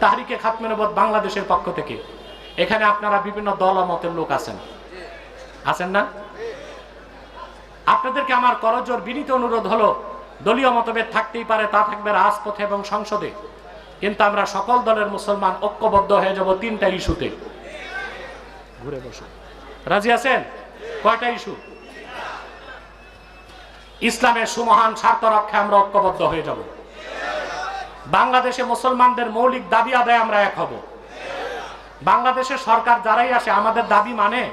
তাহরিকে খাতমে নবত বাংলাদেশের পক্ষ থেকে। এখানে আপনারা বিভিন্ন দল মতের লোক আছেন। আছেন না? আপনাদেরকে আমার করজোর বিনীত অনুরোধ হলো, দলীয় মতভেদ থাকতেই পারে, তা থাকবে রাজপথে এবং সংসদে। কিন্তু আমরা সকল দলের মুসলমান ঐক্যবদ্ধ হয়ে যাব তিনটা ইস্যুতে। ঘুরে বসে। রাজি আছেন? কয়টা ইস্যু? ইসলামের সুমহান স্বার্থ রক্ষা আমরা ঐক্যবদ্ধ হয়ে যাব। বাংলাদেশে মুসলমানদের মৌলিক দাবি আদায় আমরা এক হব। বাংলাদেশের সরকার যারাই আসে, আমাদের দাবি মানে?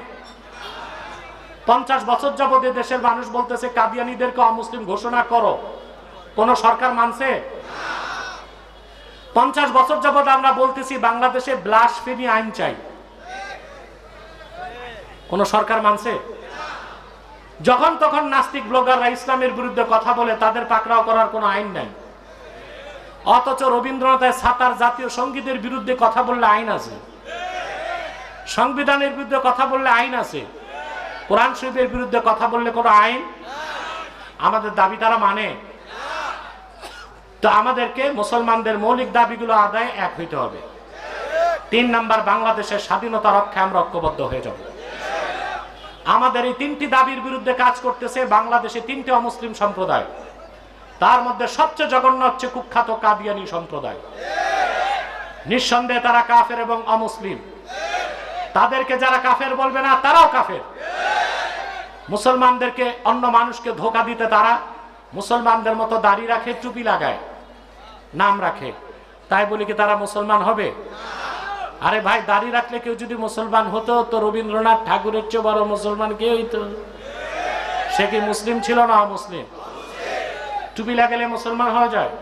পঞ্চাশ বছর যাবত এ দেশের মানুষ বলতেছে, কাদিয়ানিদেরকে অমুসলিম ঘোষণা করো। কোন সরকার মানছে? পঞ্চাশ বছর যাবত আমরা বলতেছি, বাংলাদেশে ব্লাসফেমি আইন চাই। কোন সরকার মানছে? যখন তখন নাস্তিক ব্লগাররা ইসলামের বিরুদ্ধে কথা বলে, তাদের পাকড়াও করার কোনো আইন নাই। অথচ রবীন্দ্রনাথের সাতার জাতীয় সঙ্গীতের বিরুদ্ধে কথা বললে আইন আছে। সংবিধানের বিরুদ্ধে কথা বললে আইন আছে। কোরআন শরীফের বিরুদ্ধে কথা বললে কোনো আইন? আমাদের দাবি তারা মানে। তো আমাদেরকে মুসলমানদের মৌলিক দাবিগুলো আদায় এক হইতে হবে। তিন নাম্বার, বাংলাদেশের স্বাধীনতা রক্ষায় আমরা ঐক্যবদ্ধ হয়ে যাব। আমাদের এই তিনটি দাবির বিরুদ্ধে কাজ করতেছে বাংলাদেশে তিনটি অমুসলিম সম্প্রদায়। তার মধ্যে সবচেয়ে জঘন্য হচ্ছে কুখ্যাত কাদিয়ানি সম্প্রদায়। নিঃসন্দেহে তারা কাফের এবং অমুসলিম। তাদেরকে যারা কাফের বলবে না, তারাও কাফের। মুসলমানদেরকে, অন্য মানুষকে ধোকা দিতে তারা মুসলমানদের মতো দাড়ি রাখে টুপি লাগায়, নাম রাখে। তাই বলি কি তারা মুসলমান হবে? আরে ভাই, দাড়ি রাখলে কেউ যদি মুসলমান হতো, তো রবীন্দ্রনাথ ঠাকুরের চেয়ে বড় মুসলমান কে হইতো সে কি মুসলিম ছিল না মুসলিম টুপি লাগালে মুসলমান হওয়া যায়?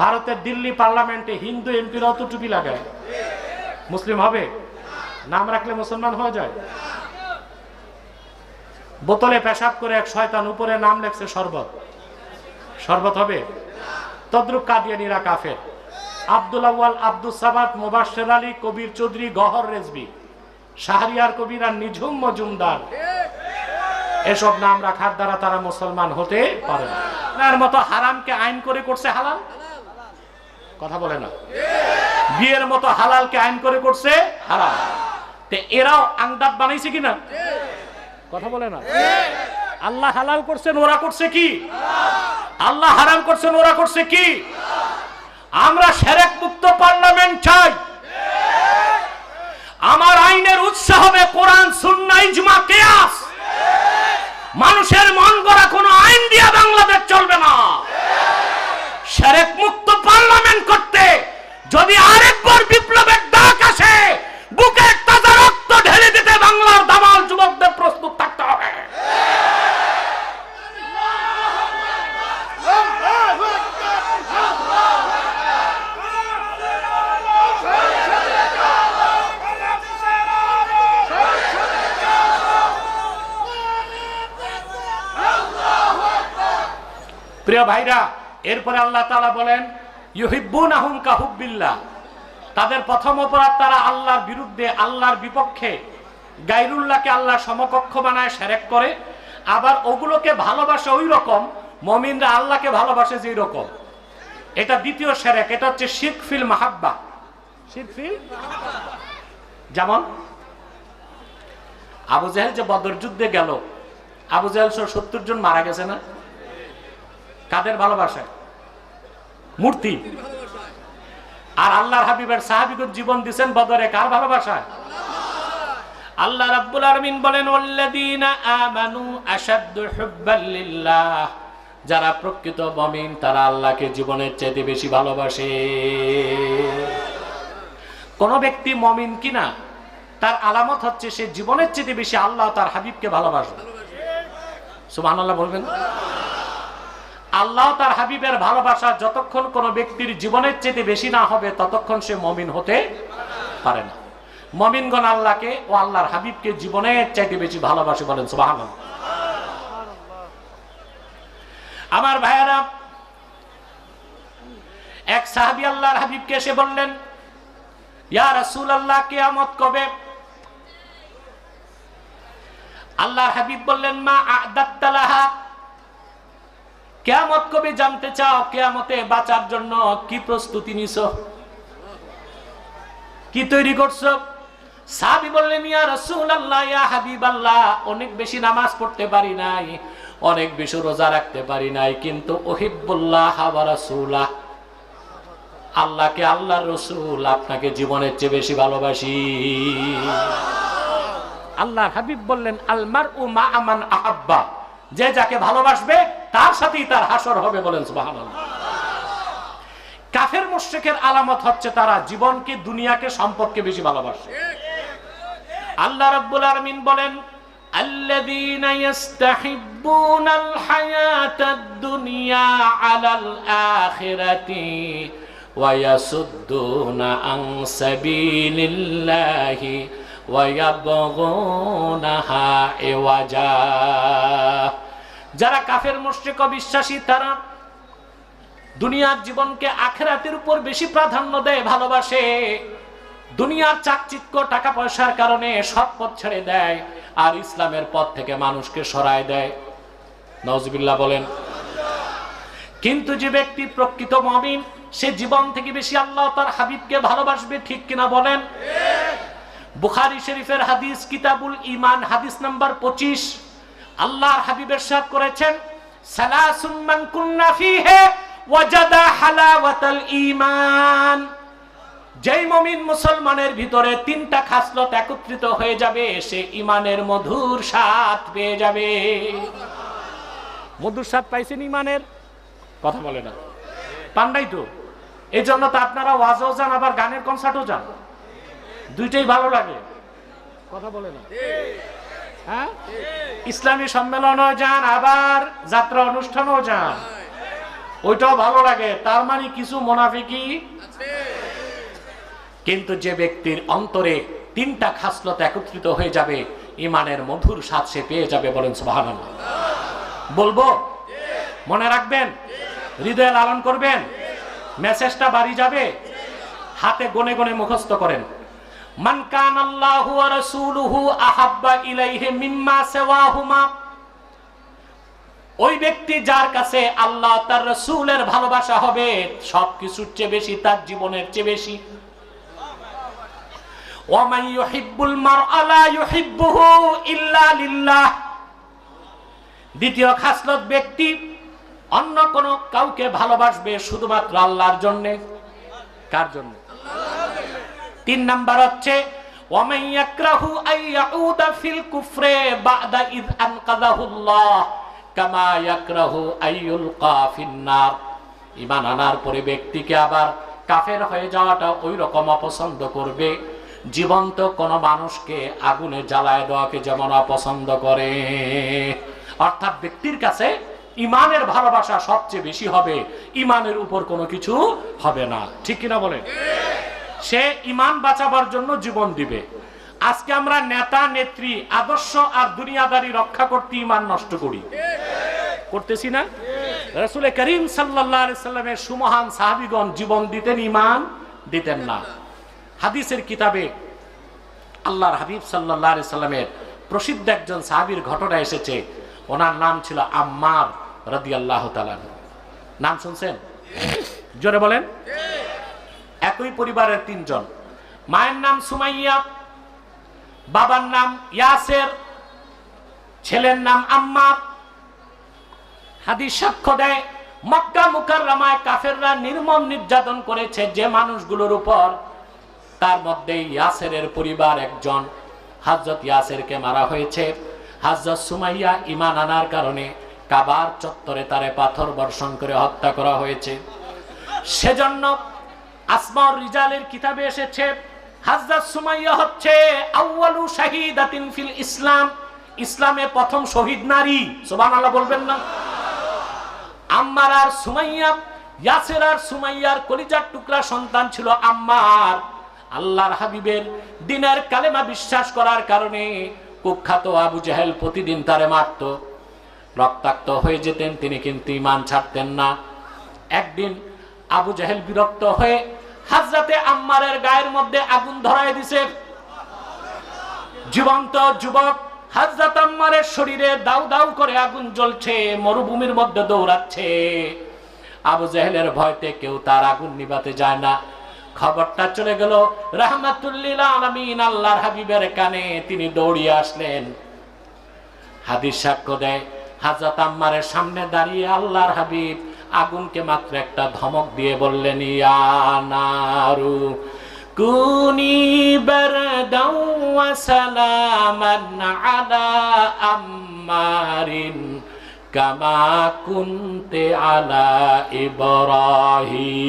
ভারতের দিল্লি পার্লামেন্টে হিন্দু এমপিরাও তো টুপি লাগায়। মুসলিম হবে? নাম রাখলে মুসলমান হওয়া যায়? বোতলে পেশাব করে এক শয়তান উপরে নাম লেখছে শরবত। শরবত হবে? তদ্রুপ কাদিয়ানিরা কাফের। আব্দুল আউয়াল আব্দুল সাবাত মোবাশের আলী, কবির চৌধুরী, গহর রেজবি, শাহরিয়ার কবির আর নিঝুম মজুমদার। এসব নাম রাখার দ্বারা তারা মুসলমান হতে পারে না। মতো হারামকে আইন করে করছে হালাল? কথা বলে না। বিয়ের মতো হালালকে আইন করে করছে তে এরাও আংদাত বানাইছে কিনা? কথা বলে না। আল্লাহ হালাল করছেন, ওরা করছে কি? আল্লাহ হারাম করছেন, ওরা করছে কি? আমরা সেরেক মুক্ত পার্লামেন্ট চাই। আমার আইনের উৎসাহ হবে কোরআন সুন্না ইজমা, কেয়াস। মানুষের মন করা কোনো আইন দিয়া বাংলাদেশ চলবে না। সেরেক মুক্ত পার্লামেন্ট করতে যদি আরেকবার বিপ্লবের ডাক আসে, বুকের তাজা রক্ত ঢেলে দিতে বাংলার দামাল যুবকদের প্রস্তুত থাকতে হবে প্রিয় ভাইরা, এরপরে আল্লাহ তালা বলেন ইউহিব্বুন আহুম কাহুব্বিল্লাহ। তাদের প্রথম অপরাধ তারা আল্লাহর বিরুদ্ধে, আল্লাহর বিপক্ষে গাইরুল্লাহকে আল্লাহ সমকক্ষ বানায় সেরেক করে, আবার ওগুলোকে ভালোবাসে ওই রকম, মমিনরা আল্লাহকে ভালোবাসে যেই রকম। এটা দ্বিতীয় সেরেক, এটা হচ্ছে শিখ ফিল মাহাব্বা। শিখ ফিল? যেমন আবু জাহেল যে বদর যুদ্ধে গেল, আবু জাহেল সহ সত্তর জন মারা গেছে না? কাদের ভালোবাসায় মূর্তি। আর আল্লাহর হাবিবের সাহাবিগণ জীবন দিছেন বদরে কার ভালোবাসায়? আল্লাহ রাব্বুল আলামিন বলেন, ওয়াল্লাযীনা আমানু আশাদ্দু হুব্বাল লিল্লাহ। যারা প্রকৃত মুমিন, তারা আল্লাহকে জীবনের চাইতে বেশি ভালোবাসে। কোন ব্যক্তি মুমিন কিনা, তার আলামত হচ্ছে সে জীবনের চেয়ে বেশি আল্লাহ তার হাবিবকে ভালোবাসবে। সুবহানাল্লাহ বলবেন? আল্লাহ তার হাবিবের ভালোবাসা যতক্ষণ কোন ব্যক্তির জীবনের চেয়ে বেশি না হবে, ততক্ষণ সে মমিন হতে পারে না। মমিনগণ আল্লাহকে ও আল্লাহর হাবিবকে জীবনের চাইতে বেশি ভালোবাসে বলেন সুবাহান আমার ভাইয়েরা, এক সাহাবি আল্লাহর হাবিবকে এসে বললেন, ইয়া রাসূল আল্লাহ কেয়ামত কবে? আল্লাহর হাবিব বললেন, মা আদাত্তালাহা কেয়ামত কবে জানতে চাও, কেয়ামতে বাঁচার জন্য কি প্রস্তুতি নিছ? কি তৈরি করছ? সাহাবি বললেন, ইয়া রাসূলুল্লাহ, ইয়া হাবিবাল্লাহ, অনেক বেশি নামাজ পড়তে পারি নাই, অনেক বেশি রোজা রাখতে পারি নাই, কিন্তু ওহিব্বুল্লাহ ওয়া রাসূলা আল্লাহকে আল্লাহর রসুল আপনাকে জীবনের চেয়ে বেশি ভালোবাসি। আল্লাহ হাবিব বললেন আলমার ও মা আমান আহাব্বা। যে যাকে ভালোবাসবে তার সাথেই তার হাসর হবে বলেন সুবহানাল্লাহ কাফের মুশরিকের আলামত হচ্ছে তারা জীবনকে দুনিয়াকে সম্পদকে বেশি ভালোবাসে আল্লাহ রাব্বুল আলামিন বলেন الذين يستحبون الحياة الدنيا على الآخرة ويصدون عن سبيل الله ويبغونها عوجا যারা কাফের মুশরিক বিশ্বাসী, তারা দুনিয়ার জীবনকে আখেরাতের উপর বেশি প্রাধান্য দেয়, ভালোবাসে। দুনিয়ার চাকচিক্য টাকা পয়সার কারণে সৎ পথ ছেড়ে দেয় আর ইসলামের পথ থেকে মানুষকে সরায় দেয়। নজবিল্লা বলেন, কিন্তু যে ব্যক্তি প্রকৃত মমিন, সে জীবন থেকে বেশি আল্লাহ তার হাবিবকে ভালোবাসবে ঠিক কিনা বলেন? বুখারি শরীফের হাদিস, কিতাবুল ইমান হাদিস নাম্বার পঁচিশ। আল্লাহর হাবিবের সাথ করেছেন, সালাসুন মান কুন্না ফিহে ওয়াজাদা হালাওয়াতাল ঈমান। যেই মমিন মুসলমানের ভিতরে তিনটা খাসলত একত্রিত হয়ে যাবে, সে ইমানের মধুর স্বাদ পেয়ে যাবে। মধুর স্বাদ পাইছেন ইমানের কথা বলে না। পান্ডাই তো? এই জন্য তো আপনারা ওয়াজও যান, আবার গানের কনসার্টও যান। দুইটাই ভালো লাগে। কথা বলে না। হ্যাঁ? ইসলামী সম্মেলনও যান আবার যাত্রা অনুষ্ঠানও যান। ওইটাও ভালো লাগে। তার মানে কিছু মোনাফিকি কিন্তু যে ব্যক্তির অন্তরে তিনটা খাসলত একত্রিত হয়ে যাবে ইমানের মধুর স্বাদ সে পেয়ে যাবে বলেন সুবহানাল্লাহ। বলব? মনে রাখবেন? হৃদয়ে লালন করবেন? মেসেজটা বাড়ি যাবে? হাতে গনে গনে মুখস্থ করেন। মান কান আল্লাহু ওয়া রাসূলুহু আহাব্বা ইলাইহি মিম্মা ওই ব্যক্তি যার কাছে আল্লাহ তার রসুলের ভালোবাসা হবে, সবকিছুর চেয়ে বেশি, তার জীবনের চেয়ে বেশি। দ্বিতীয় খাসলত ব্যক্তি, অন্য কোন কাউকে ভালোবাসবে শুধুমাত্র আল্লাহর জন্য। কার জন্য? তিন নাম্বার হচ্ছে ঈমান আনার পরে ব্যক্তিকে আবার কাফের হয়ে যাওয়াটা ওই রকম অপছন্দ করবে, জীবন্ত কোন মানুষকে আগুনে জ্বালায় দেওয়াকে যেমন অপছন্দ করে। অর্থাৎ ব্যক্তির কাছে ইমানের ভালোবাসা সবচেয়ে বেশি হবে ইমানের উপর কোনো কিছু হবে না। ঠিক কিনা বলেন? সে ইমান বাঁচাবার জন্য জীবন দিবে। আজকে আমরা নেতা, নেত্রী, আদর্শ আর দুনিয়াদারি রক্ষা করতে ইমান নষ্ট করি। করতেছি না? রসুলের করিম সাল্লামের সুমহান সাহাবিগণ জীবন দিতেন ইমান, দিতেন না। হাদিসের কিতাবে আল্লাহর হাবিব সাল্লাহ সাল্লামের প্রসিদ্ধ একজন সাহাবির ঘটনা এসেছে। ওনার নাম ছিল আম্মার রদি আল্লাহ নাম শুনছেন? জোরে বলেন। একই পরিবারের তিনজন। মায়ের নাম সুমাইয়া, বাবার নাম ইয়াসের, ছেলের নাম আম্মার। হাদিস সাক্ষ্য দেয়, মক্কা মুকাররামায় কাফেররা নির্মম নির্যাতন করেছে যে মানুষগুলোর উপর। তার মধ্যে ইয়াসেরের পরিবার একজন। হাজরত ইয়াসেরকে মারা হয়েছে। হাজরত সুমাইয়া ইমান আনার কারণে কাবার চত্বরে তারে পাথর বর্ষণ করে হত্যা করা হয়েছে। সেজন্য আসমাউর রিজালের কিতাবে এসেছে, হাজরত সুমাইয়া হচ্ছে আউয়ালু শাহিদাতিন ফিল ইসলাম। ইসলামে প্রথম শহীদ নারী, সুবহানাল্লাহ বলবেন না। আম্মার আর সুমাইয়া, ইয়াসের আর সুমাইয়ার কলিজার টুকরা সন্তান ছিল আম্মার। আল্লাহর হাবিবের দিনের কালেমা বিশ্বাস করার কারণে কুখ্যাত আবু জাহেল প্রতিদিন তারে মারত। রক্তাক্ত হয়ে যেতেন, তিনি কিন্তু ইমান ছাড়তেন না। একদিন আবু জাহেল বিরক্ত হয়ে হাজরাতে আম্মারের গায়ের মধ্যে আগুন ধরায় দিছে। জীবন্ত যুবক হাজরাত আম্মারের শরীরে দাউ দাউ করে আগুন জ্বলছে, মরুভূমির মধ্যে দৌড়াচ্ছে। আবু জাহেলের ভয়তে কেউ তার আগুন নিবাতে যায় না। খবরটা চলে গেল, রাহমাতুল্লিল আলমিন আল্লাহর হাবিবের কানে তিনি দৌড়িয়ে আসলেন। হাদিস সাক্ষ্য দেয়, হাজরত আম্মারের সামনে দাঁড়িয়ে আল্লাহর হাবিব আগুনকে মাত্র একটা ধমক দিয়ে বললেন, ইয়া নারু, কুনি বারদাও ওয়া সালামান আলা আম্মারিন কামা কুনতে আলা ইব্রাহিম।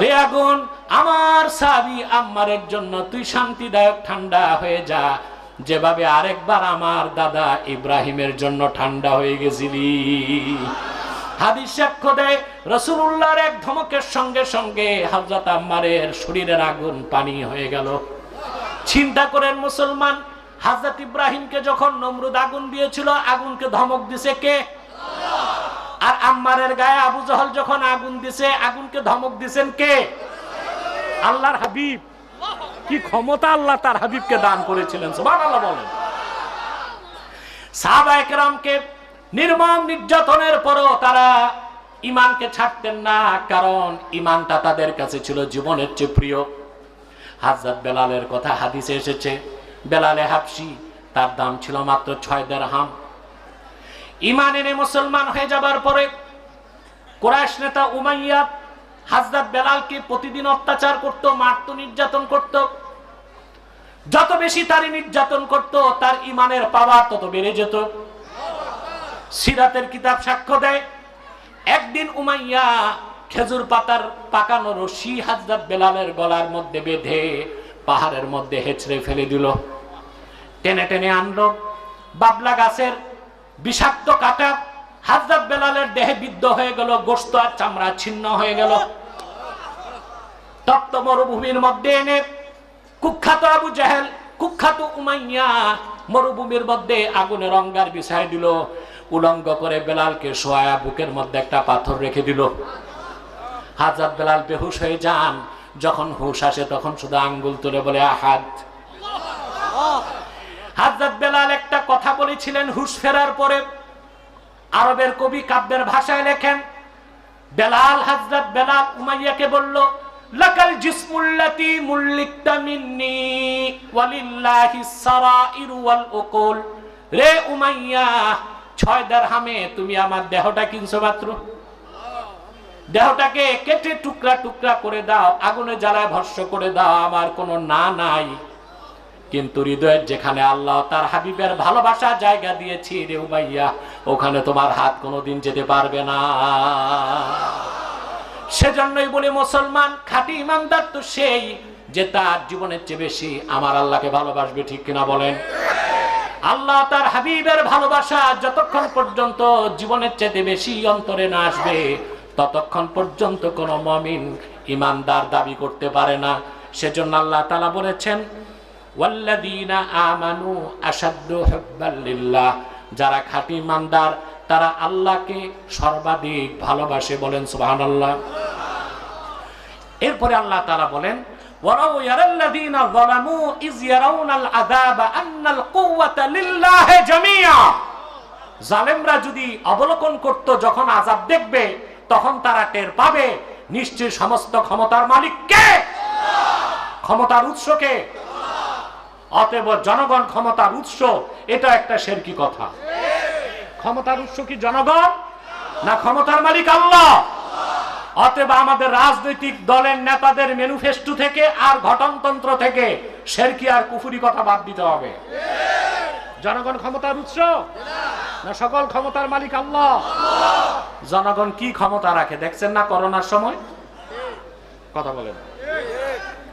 রে আগুন, আমার সাবি আম্মারের জন্য তুই শান্তিদায়ক ঠান্ডা হয়ে যা। যেভাবে আরেকবার আমার দাদা ইব্রাহিমের জন্য ঠান্ডা হয়ে গেছিলি। হাদিস এক ধমকের সঙ্গে সঙ্গে আম্মারের শরীরের আগুন পানি হয়ে গেল। চিন্তা করেন মুসলমান ইব্রাহিমকে যখন নমরুদ আগুন দিয়েছিল, আগুনকে ধমক দিছে কে? আর আম্মারের গায়ে আবু জহল যখন আগুন দিছে, আগুনকে ধমক দিছেন কে? আল্লাহর হাবিব। কি ক্ষমতা আল্লাহ তার হাবিবকে দান করেছিলেন, সুবহানাল্লাহ বলেন। সাহাবা নির্মম নির্যাতনের পরও তারা ইমানকে ছাড়তেন না, কারণ ইমানটা তাদের কাছে ছিল জীবনের চেয়ে প্রিয়। হাজরত বেলালের কথা হাদিসে এসেছে, বেলালে হাফসি, তার দাম ছিল মাত্র ছয় দেড় হাম ইমান এনে মুসলমান হয়ে যাবার পরে কোরআশ নেতা উমাইয়া হাজরত বেলালকে প্রতিদিন অত্যাচার করত, মারত, নির্যাতন করত। যত বেশি তারই নির্যাতন করত, তার ইমানের পাওয়ার তত বেড়ে যেত। সিরাতের কিতাব সাক্ষ্য দেয়, একদিন উমাইয়া খেজুর পাতার পাকানো রশি হাজরত বেলালের গলার মধ্যে বেঁধে পাহাড়ের মধ্যে হেঁচড়ে ফেলে দিল। টেনে টেনে আনলো। বাবলা গাছের বিষাক্ত কাটা হাজরত বেলালের দেহে বিদ্ধ হয়ে গেল, গোস্ত আর চামড়া ছিন্ন হয়ে গেল। তপ্ত মরুভূমির মধ্যে এনে কুখ্যাত আবু জাহেল, কুখ্যাত উমাইয়া মরুভূমির মধ্যে আগুনের অঙ্গার বিছায় দিল, উলঙ্গ করে বেলালকে সোয়া বুকের মধ্যে একটা পাথর রেখে দিল। হাজার বেলাল বেহুশ হয়ে যান। যখন হুশ আসে তখন শুধু আঙ্গুল তুলে বলে, আহাদ। হাজরত বেলাল একটা কথা বলেছিলেন হুশ ফেরার পরে। আরবের কবি কাব্যের ভাষায় লেখেন, বেলাল হাজরত বেলাল উমাইয়াকে বলল, লাকাল জিসমুল্লাতি মুল্লিকতা মিন্নি ওয়ালিল্লাহি সারাইরু ওয়াল উকুল। রে উমাইয়া, ছয় দারহামে তুমি আমার দেহটা কিনছো মাত্র। দেহটাকে কেটে টুকরা টুকরা করে দাও, আগুনে জ্বালায় ভস্য করে দাও, আমার কোনো না নাই। কিন্তু হৃদয়ের যেখানে আল্লাহ তার হাবিবের ভালোবাসা জায়গা দিয়েছি রে উমাইয়া, ওখানে তোমার হাত কোনোদিন যেতে পারবে না। সেজন্যই বলি মুসলমান, খাঁটি ইমানদার তো সেই যে তার জীবনের চেয়ে বেশি আমার আল্লাহকে ভালোবাসবে, ঠিক কিনা বলেন? আল্লাহ তার হাবিবের ভালোবাসা যতক্ষণ পর্যন্ত জীবনের চেয়ে বেশি অন্তরে না আসবে, ততক্ষণ পর্যন্ত কোন মমিন ইমানদার দাবি করতে পারে না। সেজন্য আল্লাহ তালা বলেছেন ওয়াল্লাযীনা আমানু যারা খাঁটি ইমানদার, তারা আল্লাহকে সর্বাধিক ভালোবাসে বলেন সুবহানাল্লাহ। এরপরে আল্লাহ তাআলা বলেন ওয়ারাউ ইয়ারাল্লাযীনা যালামু ইয ইয়ারাউনাল আন্নাল কুওয়াতা জামিআ। জালেমরা যদি অবলোকন করত, যখন আযাব দেখবে, তখন তারা টের পাবে নিশ্চয় সমস্ত ক্ষমতার মালিক কে? ক্ষমতার উৎস কে? অতএব জনগণ ক্ষমতার উৎস, এটা একটা শেরকি কথা। ক্ষমতার উৎস কি জনগণ? না ক্ষমতার মালিক আল্লাহ? অতএব আমাদের রাজনৈতিক দলের নেতাদের ম্যানিফেস্টো থেকে আর ঘটনতন্ত্র থেকে শেরকি আর কুফুরি কথা বাদ দিতে হবে। জনগণ ক্ষমতার উৎস? না সকল ক্ষমতার মালিক আল্লাহ? জনগণ কি ক্ষমতা রাখে, দেখছেন না করোনার সময়? কথা বলেন।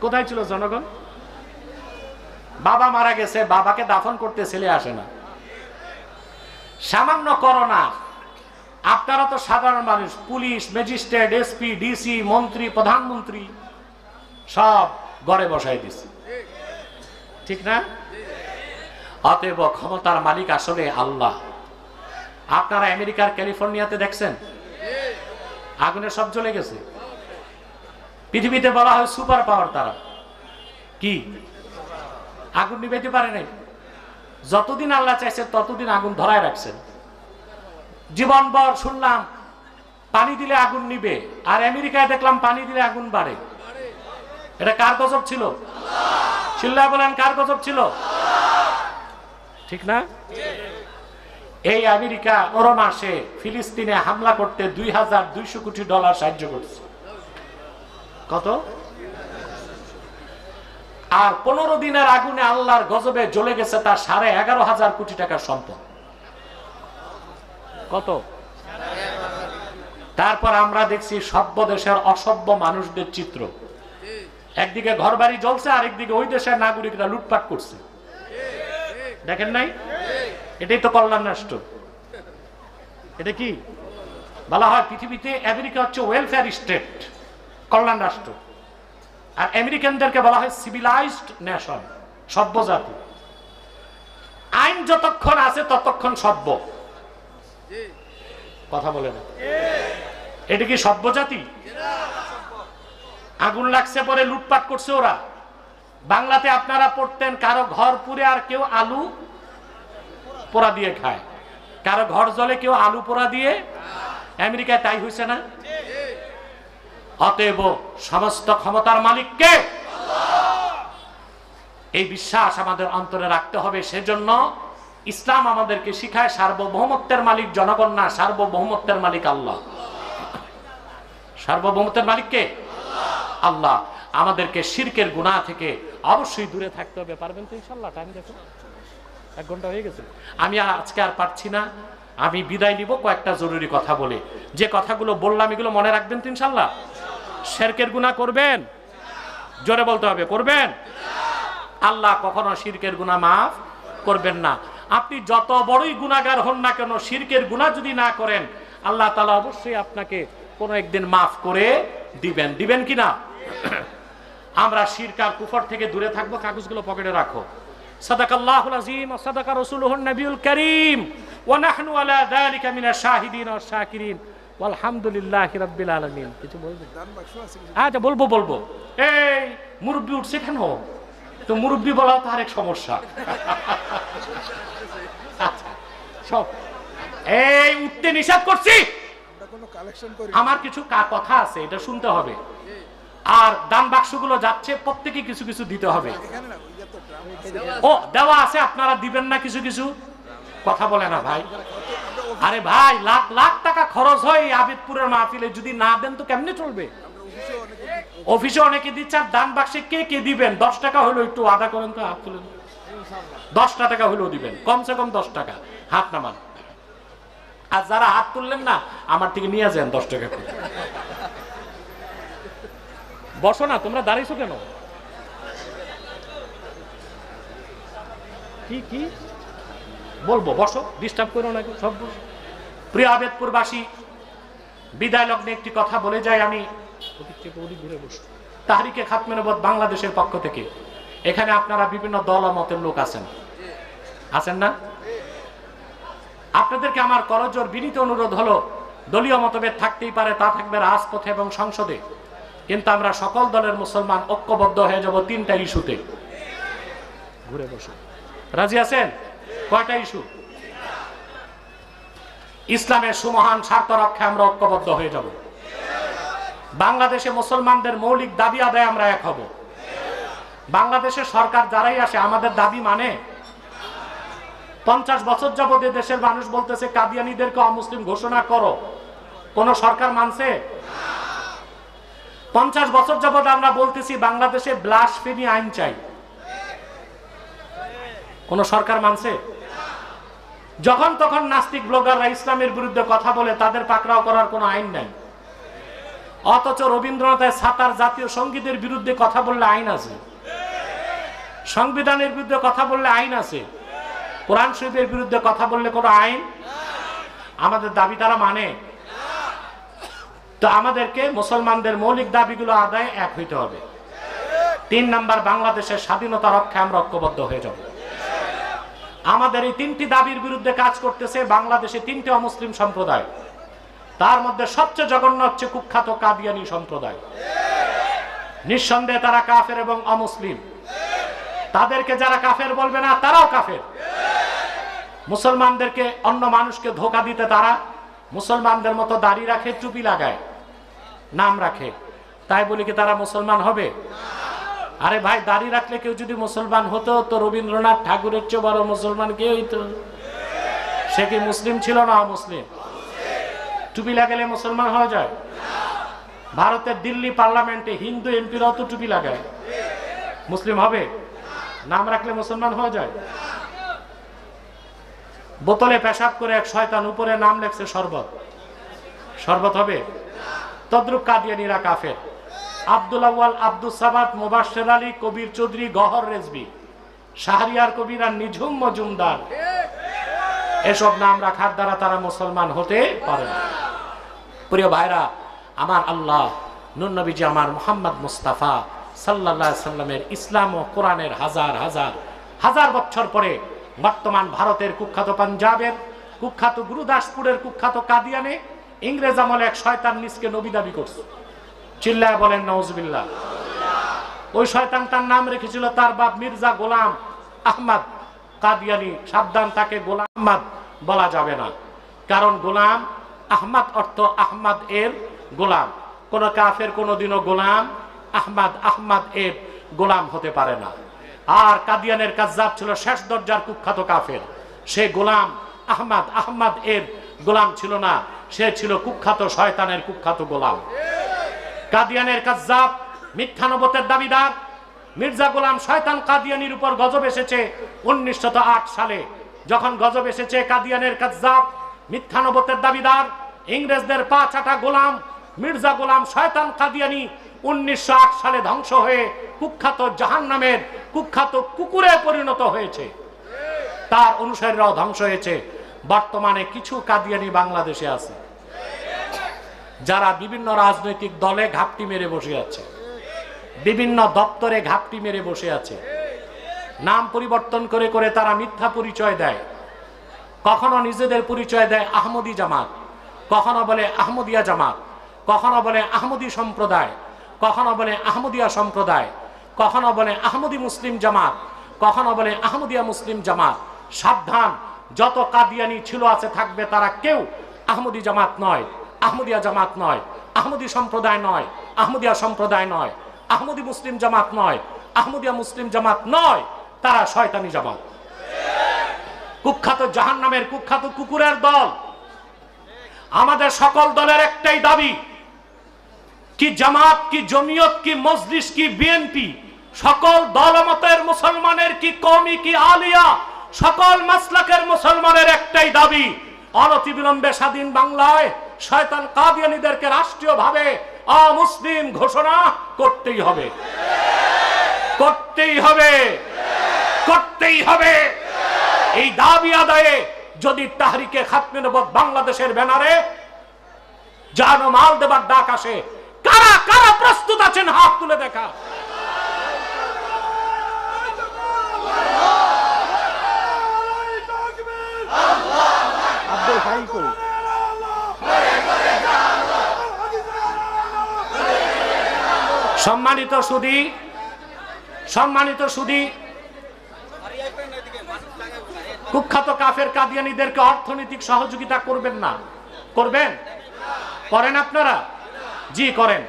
কোথায় ছিল জনগণ? বাবা মারা গেছে, বাবাকে দাফন করতে ছেলে আসে না। সামান্য করোনা। আপনারা তো সাধারণ মানুষ, পুলিশ, ম্যাজিস্ট্রেট, এসপি, ডিসি, মন্ত্রী, প্রধানমন্ত্রী, সব ঘরে বসাই দিছে। ঠিক না? অতএব ক্ষমতার মালিক আসলে আল্লাহ। আপনারা আমেরিকার ক্যালিফোর্নিয়াতে দেখছেন? আগুনে সব জ্বলে গেছে। পৃথিবীতে বলা হয় সুপার পাওয়ার তারা। কি? আগুন নিবেতে পারে নাই। যতদিন আল্লাহ চাইছে, ততদিন আগুন ধরায় রাখছেন। জীবনভর শুনলাম, পানি দিলে আগুন নিবে। আর আমেরিকায় দেখলাম, পানি দিলে আগুন বাড়ে। এটা কার গজব ছিল? চিল্লায় বলেন, কার গজব ছিল? ঠিক না? এই আমেরিকা ওর মাসে ফিলিস্তিনে হামলা করতে দুই হাজার দুইশো কোটি ডলার সাহায্য করছে। কত? আর পনেরো দিনের আগুনে আল্লাহর গজবে জ্বলে গেছে তার সাড়ে এগারো হাজার কোটি টাকার সম্পদ। কত? তারপর আমরা দেখছি সভ্য দেশের অসভ্য মানুষদের চিত্র। একদিকে ঘর বাড়ি জ্বলছে, আরেকদিকে ওই দেশের নাগরিকরা লুটপাট করছে। দেখেন নাই? এটাই তো কল্যাণ রাষ্ট্র। এটা কি? বলা হয় পৃথিবীতে আমেরিকা হচ্ছে ওয়েলফেয়ার স্টেট কল্যাণ রাষ্ট্র। আর আমেরিকানদেরকে বলা হয় সিভিলাইজড নেশন সভ্য জাতি। আইন যতক্ষণ আছে, ততক্ষণ সভ্য। কথা বলে না। এটা কি সভ্য জাতি? আগুন লাগছে পরে লুটপাট করছে ওরা। বাংলাতে আপনারা পড়তেন, কারও ঘর পুরে আর কেউ আলু পোড়া দিয়ে খায়। কারও ঘর জলে কেউ আলু পোড়া দিয়ে, আমেরিকায় তাই হয়েছে না? অতএব সমস্ত ক্ষমতার মালিককে এই বিশ্বাস আমাদের অন্তরে রাখতে হবে, সেজন্য ইসলাম আমাদেরকে শিখায় সার্বভৌমত্বের মালিক জনগণ না, সার্বভৌমত্বের মালিক আল্লাহ। সার্বভৌমত্বের মালিককে আল্লাহ। আমাদেরকে শিরকের গুণা থেকে অবশ্যই দূরে থাকতে হবে, পারবেন তো ইনশাল্লাহ টাইম দেখো এক ঘণ্টা হয়ে গেছে। আমি আর আজকে আর পারছি না। আমি বিদায় নিব, কয়েকটা জরুরি কথা বলে। যে কথাগুলো বললাম, এগুলো মনে রাখবেন তো ইনশাল্লাহ শেরকের গুণা করবেন? জোরে বলতে হবে, করবেন? আল্লাহ কখনো শিরকের গুণা মাফ করবেন না। আপনি যত বড়ই গুণাগার হন না কেন, শিরকের গুণা যদি না করেন, আল্লাহ তালা অবশ্যই আপনাকে কোনো একদিন মাফ করে দিবেন। দিবেন কি না? আমরা শিরকার কুফর থেকে দূরে থাকব, কাগজগুলো পকেটে রাখো। সাদাকাল্লাহুল আজিম নবিয়ুল কারীম ওয়া নাহনু আলা যালিকা মিনাশ শাহিদিন ওয়াশ শাকিরিন। আলহামদুলিল্লাহি রাব্বিল আলামিন। কিছু বলবেন আচ্ছা বলব বলব। এই মুরব্বি উঠছে কেন? তো মুরব্বি বলা তো আরেক সমস্যা। আচ্ছা, সব। এই উঠতে নিষেধ করছি। আমার কিছু কা- কথা আছে এটা শুনতে হবে। আর দান বাক্সগুলো যাচ্ছে প্রত্যেকে কিছু কিছু দিতে হবে। ও দেওয়া আছে আপনারা দিবেন না কিছু কিছু। কথা বলে না ভাই। আরে ভাই, লাখ লাখ টাকা খরচ হয় আবিদপুরের মাহফিলে। যদি না দেন তো কেমনে চলবে? অফিসে অনেকে দিচ্ছে আর দান বাক্সে কে কে দিবেন? দশ টাকা হলো একটু আদা করেন তো, হাত তুলেন। দশটা টাকা হলেও দিবেন, কমসে কম দশ টাকা। হাত নামান। আর যারা হাত তুললেন না, আমার থেকে নিয়ে যান দশ টাকা করে। বসো না, তোমরা দাঁড়িয়েছো কেন? কি কি? বলব, বসো ডিস্টার্ব করো না সব বসো। প্রিয় আবেদপুরবাসী, বিদায় লগ্নে একটি কথা বলে যাই আমি। ঘুরে বসো। তাহরিকে খাতমে নবদ বাংলাদেশের পক্ষ থেকে। এখানে আপনারা বিভিন্ন দল মতের লোক আছেন। আছেন না? আপনাদেরকে আমার করজোর বিনীত অনুরোধ হলো, দলীয় মতভেদ থাকতেই পারে, তা থাকবে রাজপথে এবং সংসদে। কিন্তু আমরা সকল দলের মুসলমান ঐক্যবদ্ধ হয়ে যাব তিনটা ইস্যুতে। ঘুরে বসো। রাজি আছেন? কয়টা ইস্যু? ইসলামের সুমহান স্বার্থ রক্ষায় আমরা ঐক্যবদ্ধ হয়ে যাব। বাংলাদেশে মুসলমানদের মৌলিক দাবি আদায় আমরা এক হব। বাংলাদেশের সরকার যারাই আসে, আমাদের দাবি মানে? পঞ্চাশ বছর যাবৎ দেশের মানুষ বলতেছে, কাদিয়ানিদেরকে অমুসলিম ঘোষণা করো। কোন সরকার মানছে? পঞ্চাশ বছর যাবৎ আমরা বলতেছি, বাংলাদেশে ব্লাসফেমি আইন চাই। কোন সরকার মানছে? যখন তখন নাস্তিক ব্লগাররা ইসলামের বিরুদ্ধে কথা বলে, তাদের পাকড়াও করার কোনো আইন নাই। অথচ রবীন্দ্রনাথের সাতার জাতীয় সঙ্গীতের বিরুদ্ধে কথা বললে আইন আছে। সংবিধানের বিরুদ্ধে কথা বললে আইন আছে। কোরআন শরীফের বিরুদ্ধে কথা বললে কোনো আইন? আমাদের দাবি তারা মানে। তো আমাদেরকে মুসলমানদের মৌলিক দাবিগুলো আদায় এক হইতে হবে। তিন নাম্বার, বাংলাদেশের স্বাধীনতা রক্ষায় আমরা ঐক্যবদ্ধ হয়ে যাব। আমাদের এই তিনটি দাবির বিরুদ্ধে কাজ করতেছে বাংলাদেশে তিনটি অমুসলিম সম্প্রদায়। তার মধ্যে সবচেয়ে জঘন্য হচ্ছে কুখ্যাত কাদিয়ানি সম্প্রদায়। নিঃসন্দেহে তারা কাফের এবং অমুসলিম। তাদেরকে যারা কাফের বলবে না, তারাও কাফের। মুসলমানদেরকে, অন্য মানুষকে ধোকা দিতে তারা মুসলমানদের মতো দাড়ি রাখে টুপি লাগায়, নাম রাখে। তাই বলি কি তারা মুসলমান হবে? আরে ভাই, দাড়ি রাখলে কেউ যদি মুসলমান হতো, তো রবীন্দ্রনাথ ঠাকুরের চেয়ে বড় মুসলমান কে হইতো সে কি মুসলিম ছিল না মুসলিম টুপি লাগালে মুসলমান হওয়া যায়? ভারতের দিল্লি পার্লামেন্টে হিন্দু এমপিরাও তো টুপি লাগায়। মুসলিম হবে? নাম রাখলে মুসলমান হওয়া যায়? বোতলে পেশাব করে এক শয়তান উপরে নাম লেখছে শরবত। শরবত হবে? তদ্রুপ কাদিয়ানিরা কাফের। আব্দুল আউয়াল আব্দুল আলী, কবির চৌধুরী, গহর রেজবি, শাহরিয়ার নিঝুম মজুমদার। এসব নাম রাখার দ্বারা তারা মুসলমান হতে পারে না। প্রিয় ভাইরা, আমার আল্লাহ নুনবীজি আমার মোহাম্মদ মুস্তাফা সাল্লাহ সাল্লামের ইসলাম ও কোরআনের হাজার হাজার হাজার বছর পরে বর্তমান ভারতের কুখ্যাত পাঞ্জাবের কুখ্যাত গুরুদাসপুরের কুখ্যাত কাদিয়ানে ইংরেজ আমলে এক শয়তান নিজকে নবী দাবি করছে। চিল্লায় বলেন নওজবিল্লাহ ওই শয়তান তার নাম রেখেছিল তার বাপ মির্জা গোলাম আহমদ কাদিয়ানি সাবধান, তাকে গোলাম আহমদ বলা যাবে না। কারণ গোলাম আহমদ অর্থ আহমদ এর গোলাম। কোন কাফের কোনোদিনও গোলাম আহমদ আহমদ এর গোলাম হতে পারে না। আর কাদিয়ানের কাজ্জাব ছিল শেষ দরজার কুখ্যাত কাফের। সে গোলাম আহমদ আহমদ এর গোলাম ছিল না। সে ছিল কুখ্যাত শয়তানের কুখ্যাত গোলাম। কাদিয়ানের কাজ্জাব মিথ্যানবতের দাবিদার, মির্জা গোলাম শয়তান কাদিয়ানির উপর গজব এসেছে উনিশশো সালে। যখন গজব এসেছে কাদিয়ানের কাজ্জাব মিথ্যানবতের দাবিদার, ইংরেজদের পা চাটা গোলাম, মির্জা গোলাম শয়তান কাদিয়ানি উনিশশো আট সালে ধ্বংস হয়ে কুখ্যাত জাহান নামের কুখ্যাত কুকুরে পরিণত হয়েছে। তার অনুসারীরাও ধ্বংস হয়েছে। বর্তমানে কিছু কাদিয়ানি বাংলাদেশে আছে। যারা বিভিন্ন রাজনৈতিক দলে ঘাপটি মেরে বসে আছে, বিভিন্ন দপ্তরে ঘাপটি মেরে বসে আছে, নাম পরিবর্তন করে করে তারা মিথ্যা পরিচয় দেয়, কখনো নিজেদের পরিচয় দেয় আহমদি জামাত, কখনো বলে আহমদিয়া জামাত, কখনো বলে আহমদি সম্প্রদায়, কখনো বলে আহমদিয়া সম্প্রদায়, কখনো বলে আহমদি মুসলিম জামাত, কখনো বলে আহমদিয়া মুসলিম জামাত। সাবধান, যত কাদিয়ানি ছিল আছে থাকবে তারা কেউ আহমদি জামাত নয়। আহমদিয়া জামাত নয়, আহমদি সম্প্রদায় নয়, আহমদিয়া সম্প্রদায় নয়, আহমদি মুসলিম জামাত নয়, আহমদিয়া মুসলিম জামাত নয়, তারা শয়তানি জামাত কুখ্যাত জাহান নামের কুখ্যাত কুকুরের দল। আমাদের সকল দলের একটাই দাবি, কি জামাত, কি জমিয়ত, কি মজলিস, কি বিএনপি, সকল দলমতের মুসলমানের কি কমি কি আলিয়া, সকল মাসলাকের মুসলমানের একটাই দাবি, অনতিবিলম্বে স্বাধীন বাংলায় শয়তান কাদিয়ানীদেরকে রাষ্ট্রীয়ভাবে অমুসলিম ঘোষণা করতেই হবে। করতেই হবে। করতেই হবে। এই দাবি আদায়ে যদি তাহরিকে খাতমে নবত বাংলাদেশের ব্যানারে জানো মাল দেবার ডাক আসে, কারা কারা প্রস্তুত আছেন হাত তুলে দেখা। আব্দুল হাই সম্মানিত সুদী সম্মানিত সুদী কুখ্যাত কাফের কাদিয়ানিদেরকে অর্থনৈতিক সহযোগিতা করবেন না। করবেন? করেন আপনারা? জি, করেন।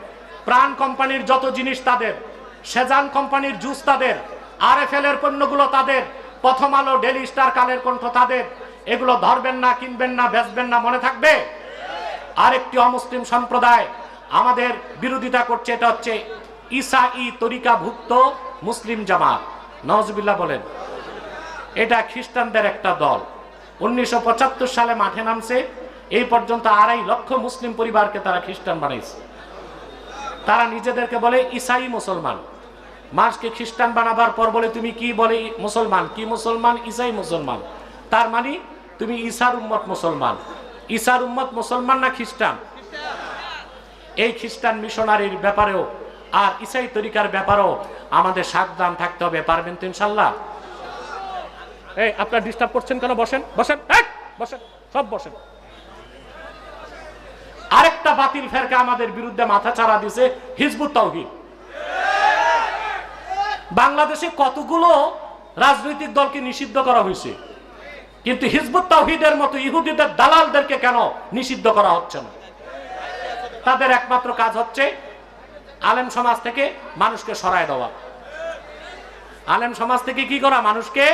প্রাণ কোম্পানির যত জিনিস তাদের, সেজান কোম্পানির জুস তাদের আর এফ এর পণ্যগুলো তাদের, প্রথম আলো ডেলি স্টার কালের কণ্ঠ তাদের, এগুলো ধরবেন না, কিনবেন না, বেচবেন না, মনে থাকবে? আরেকটি অমুসলিম সম্প্রদায় আমাদের বিরোধিতা করছে, এটা হচ্ছে ইসা ই তরিকাভুক্ত মুসলিম জামাত। নওয়াজবিল্লাহ বলেন, এটা খ্রিস্টানদের একটা দল। উনিশশো পঁচাত্তর সালে মাঠে নামছে, এই পর্যন্ত আড়াই লক্ষ মুসলিম পরিবারকে তারা খ্রিস্টান বানাইছে। তারা নিজেদেরকে বলে ইসাই মুসলমান। মার্চকে খ্রিস্টান বানাবার পর বলে, তুমি কি বলে মুসলমান? কি মুসলমান? ইসাই মুসলমান। তার মানে তুমি ইসার উম্মত মুসলমান। ইসার উম্মত মুসলমান না খ্রিস্টান? এই খ্রিস্টান মিশনারির ব্যাপারেও আর ইসাই তরিকার ব্যাপারেও আমাদের সাবধান থাকতে হবে, পারবেন তো ইনশাল্লাহ? এই, আপনার ডিস্টার্ব করছেন কেন? বসেন বসেন বসেন, সব বসেন। আরেকটা বাতিল ফেরকা আমাদের বিরুদ্ধে মাথা চারা দিছে হিজবুত তাওহীদ। বাংলাদেশে কতগুলো রাজনৈতিক দলকে নিষিদ্ধ করা হয়েছে, কিন্তু হিজবুত তাওহিদের মতো ইহুদিদের দালালদেরকে কেন নিষিদ্ধ করা হচ্ছে না? তাদের একমাত্র কাজ হচ্ছে আলেম সমাজ থেকে মানুষকে সরায় দেওয়া। আলেম সমাজ থেকে কি করা? মানুষকে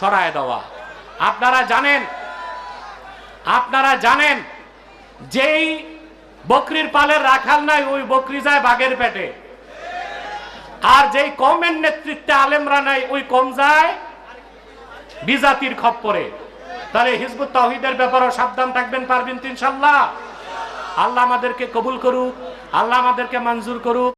সরায় দেওয়া। আপনারা জানেন আপনারা জানেন, যেই বকরির পালের রাখাল নাই, ওই বকরি যায় বাঘের পেটে। আর যেই কমের নেতৃত্বে আলেমরা নাই, ওই কম যায় বিজাতির খপ্পরে। তাহলে হিজবুত তাহিদের ব্যাপারেও সাবধান থাকবেন পারবেন তো ইনশাল্লাহ। আল্লাহ আমাদেরকে কবুল করুক। আল্লাহ আমাদেরকে মঞ্জুর করুক।